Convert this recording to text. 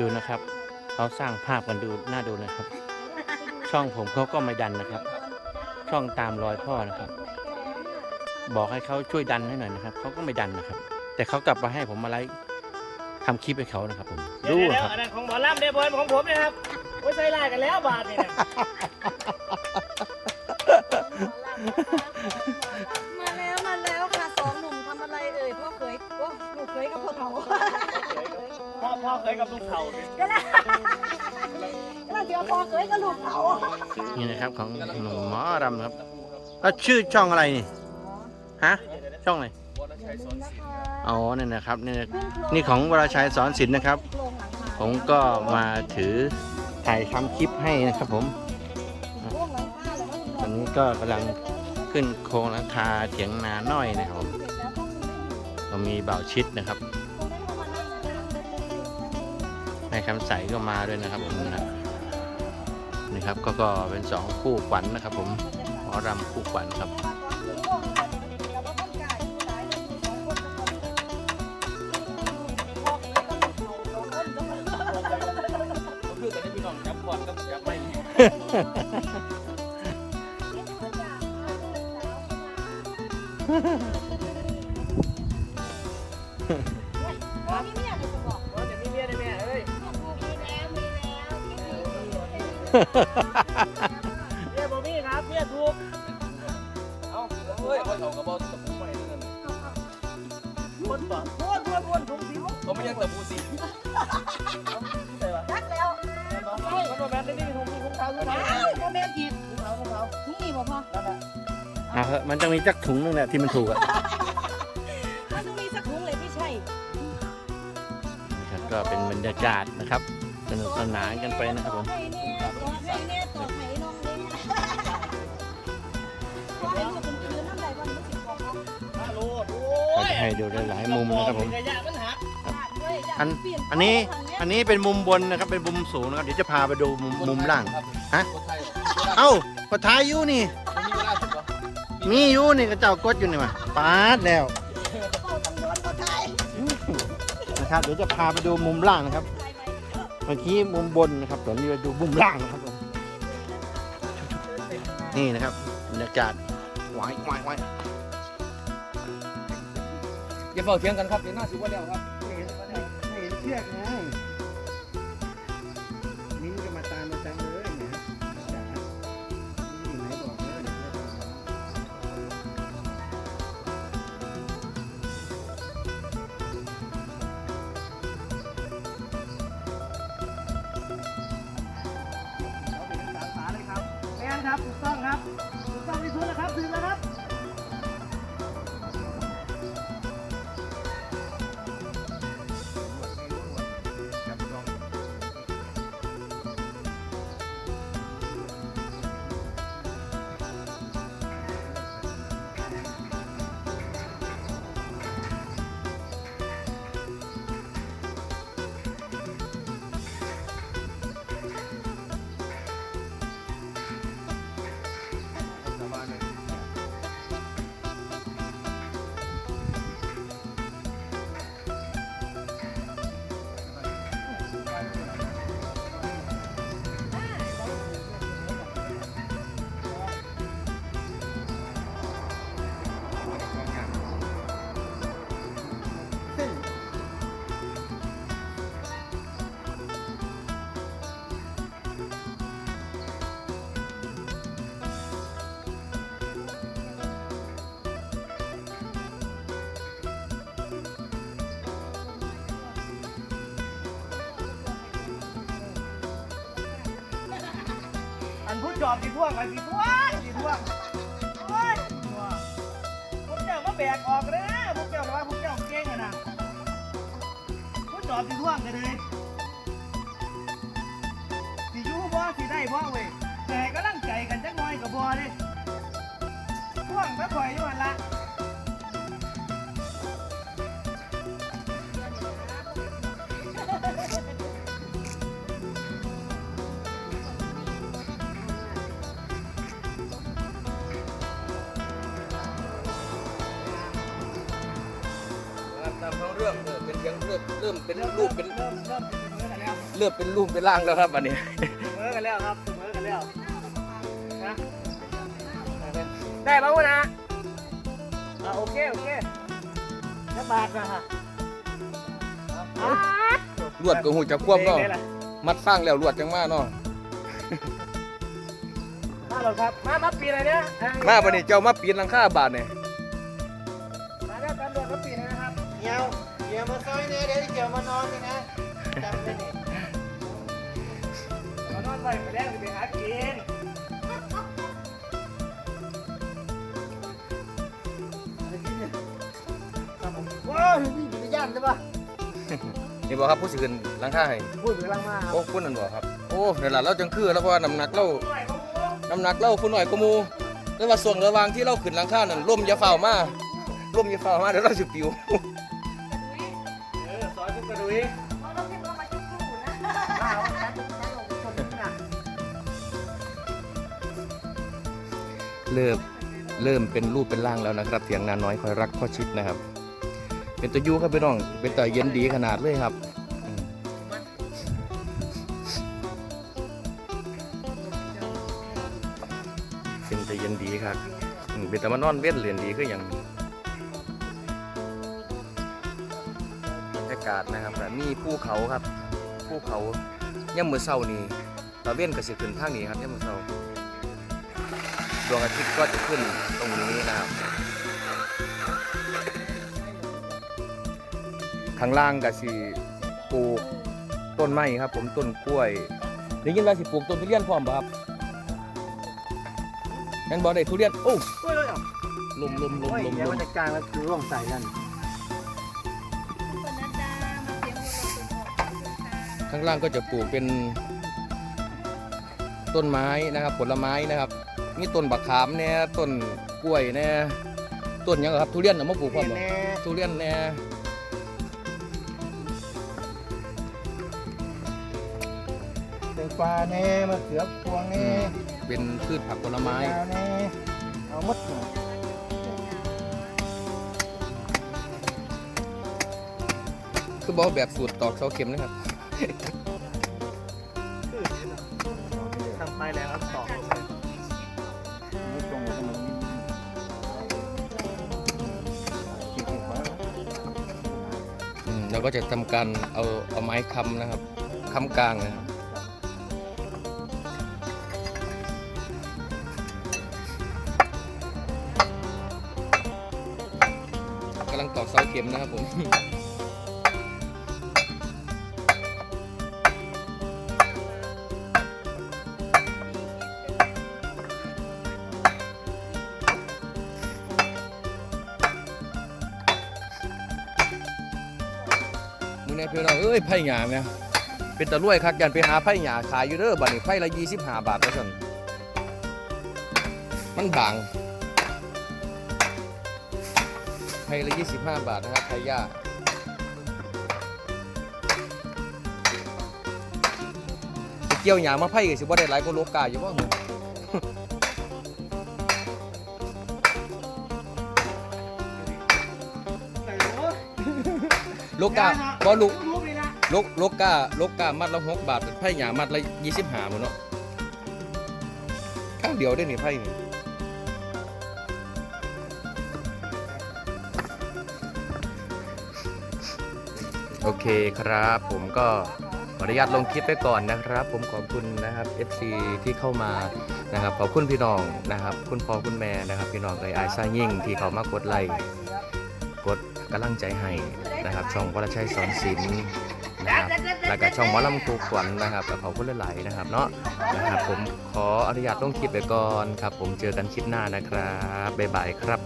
ดูนะครับ เขาสร้างภาพกันดูน่าดูนะครับ ช่องผมเขาก็ไม่ดันนะครับ ช่องตามรอยพ่อนะครับ บอกให้เขาช่วยดันให้หน่อยนะครับเขาก็ไม่ดันนะครับ แต่เขากลับมาให้ผมมาไลฟ์ทำคลิปให้เขานะครับผมดูเดี๋ยวครับ อันนั้นของหมอลำเดบอลของผมนะครับไว้ใส่ลายกันแล้วบาทเนี่ยมาแล้วมา พ่อเขาพ่อพ่อเคยกับลูกเขาเนี่ยก็ได้ก็ได้เดี๋ยวพ่อเคยกับลูกเขานี่นะครับของหนุ่มหมอรำครับแล้วชื่อช่องอะไรนี่ฮะช่องอะไรอ๋อนี่นะครับนี่นี่ของวรชัยสอนศิลป์นะครับ ผมก็มาถือถ่ายทำคลิปให้นะครับผมตอนนี้ก็กำลังขึ้นโครงหลังคาเถียงนาน้อยนะครับผมก็มีเบาชิดนะครับแม่คำใสก็มาด้วยนะครับผมนะนี่ครับก็ก็เป็นสองคู่ขวัญนะครับ ผมหมอรำคู่ขวัญครับก็คื มียบ่มีครับเมียถูกเอ้าเฮ้ยว่าเขากระบอกตะปูใหม่นั่นน่ะคนบ่ม้วนม้วนม้วนถุงสิวเขาไม่ยังตะปูสีใส่ปะรักแล้วคนบ่แมนได้นี่ถุงถุงเท้าถุงเท้าอ้าวพ่อแม่ผิดถุงเท้าถุงเท้านี่บอกพ่อนั่นแหละอะมันต้องมีจักถุงนึงแหละที่มันถูกอะมันต้องมีสักถุงเลยไม่ใช่นะครับก็เป็นบรรยากาศนะครับ นุกสนานกันไปนะครับผมให้แน่ต่อให้แน่ต่อให้น้องเล่นพ่อให้ลูกเป็นคืนน้ำใดวันนี้สิบบอกเขาฮัลโหลโอ้ก็ยจะให้ดูได้หลายมุมนะครับผมกระยะมันหักอันอันนี้อันนี้เป็นมุมบนนะครับเป็นมุมสูงนะครับเดี๋ยวจะพาไปดูมุมมุมล่างฮะคนไทยเอ้าก็ท้ายอยู่นี่ไม่มีเวลาสุดเหรอมีอยู่นี่ก็เจ้ากดอยู่นี่มาปาดแล้วนะครับเดี๋ยวจะพาไปดูมุมล่างนะครับ เมื่อกี้มุมบนนะครับตอนนี้เราดูมุมล่างนะครับผมนี่นะครับบรรยากาศวายวายวายอย่าเบาเทียงกันครับเดี๋ยวหน้าสิว่าแล้วครับไม่เห็นเชือกไง ครับถูกต้องครับันพูดจอบสีท่วงไปสีท่วงสีท่วงโอ้ยท่วงพวกเจ้ามาแบกออกเลยนะพวกเจ้าว่าพวกเจ้าเก่งอะนะผู้จอบสีท่วงกันเลยสียู่บ่สีได้บ่เว้ยแต่ก็รังใจกันจักหน่อยกับบ่เลยท่วงไปปล่อยอยู่หันละ ตามท้องเรื่องเออเป็นเพียงเริ่มเริ่มเป็นรูปเป็นเริ่มเริ่มเสมอกันแล้วเริ่มเป็นรูปเป็นร่างแล้วครับอันนี้เสมอกันแล้วครับเสมอกันแล้วนะได้ป่าวะนะอ่าโอเคโอเคน้ำบาทนะฮะอะลวดก็หูจะควบเนาะเพลงไหล่มัดฟางแล้วลวดจังมาเนาะมาหรอครับมามาปีอะไรเนี่ยอะมาบัดนี้เจ้ามาปีนหลังคาบาทเนี่ยมาแล้วตำรวจมาปีเลยนะครับเดี๋ยว เดี๋ยวมาซอยเนี่ยเดี๋ยวเดี๋ยวมานอนนี่นะจำไว้นี่ขอนอนไว้ไปแรกไปหากินครับผมว้าวนี่อยู่ในย่านใช่ปะนี่บอกครับผู้สิขึ้นหลังคาให้พูดถึงลังมาครับโอ้คุณนั่นบอกครับ โอ้เดี๋ยวล่ะเราจังคือแล้วเพราะว่าน้ำหนักเราหน่อยครับผมน้ำหนักเราคุณหน่อยก็มูแต่ว่าส่วนระหวางที่เราขึ้นหลังคานั่นร่มอย่าเฝ้ามาร่มอย่าเฝ้ามาเดี๋ยวเราสิปิวเออ เพราะเราคิดว่ามาจุ๊บๆนะมาเอาแป๊บแป๊บนึงชมนะเริ่มเริ่มเป็นรูปเป็นร่างแล้วนะครับเสียงนาน้อยคอยรักพ่อชิดนะครับ เป็นตัวยูครับพี่น้องเป็นตัวเย็นดีขนาดเลยครับเป็นตัวเย็นดีครับเป็นต่มานอนเว้นเรียนดีก็อย่างบากาศนะครับแต่มีภูเขาครับภูเขาย่ำมือเศร้านี่ตะเว้นก็สิขึ้นทางนี้ครับย่ำมือเศร้าดวงอาทิตย์ก็จะขึ้นตรงนี้นะครับ ข้างล่างก็สิปลูกต้นไม้ครับ ผมต้นกล้วยได้ยินว่าสิปลูกต้นทุเรียนพร้อมบ่ครับงั้นบ่ได้ทุเรียนโอ้ช่วยเลยอะลมลมลมโอ้ยลมเดี๋ยวลมันมจะกลางแล้วคือร่วงใส่กันคน ข้างล่างก็จะปลูกเป็นต้นไม้นะครับ ผลไม้นะครับมีต้นบักขามเนี่ยต้นกล้วยเนี่ยต้นหยังครับทุเรียนเอามาปลูกพร้อมบ่แน่ทุเรียนแน่เสือปลาแน่มะเขือพวงแน่เป็นพืชผักผลไม้ยาวแน่เอาหมดหน่อยคือบอกแบบสูตรตอกเสาเข็มนะครับ ทำไปแล้วครับต่อไม่ตรงกันคิดว่าอืมเราก็จะทำการเอาเอาไม้ค้ำนะครับค้ำกลางนะครับกำลังตอกเสาเข็มนะครับผม มือในเพื่อนเราเอ้ยไผ่หยาเนี่ยเป็นตะลุ่ยคักยันไปหาไผ่หยาขายอยู่เด้อบัดนี้ไผ่ละยี่สิบห้าบาทเท่านั้นมันบางไผ่ละยี่สิบห้าบาทนะครับไผ่หญ้าเกี่ยวหยามาไผ่ก็สิบ่ได้หลายก็โลกาอยู่ว่ ลกาบ่ลูกลูกนี่นะโลกโลกาโลกามัดละหกบาทไผ่หยามัดละยี่สิบห้าหมดเนาะข้างเดียวได้นี่ไผ่นี่โอเคครับผมก็ขออนุญาตลงคลิปไปก่อนนะครับ ผมขอบคุณนะครับ FC ที่เข้ามานะครับขอบคุณพี่น้องนะครับ คุณพ่อคุณแม่นะครับ พี่น้องเอ๋ยอายซ่ายิ่งที่เขามากดไลค์ กดกำลังใจให้นะครับ ช่องวรชัยสอนศิลป์นะครับแล้วก็ช่องหมอลำครูขวัญนะครับก็ขอบคุณหลายๆนะครับเนาะนะครับผมขออนุญาตลงคลิปไปก่อนครับ ผมเจอกันคลิปหน้านะครับบ๊ายบายครับ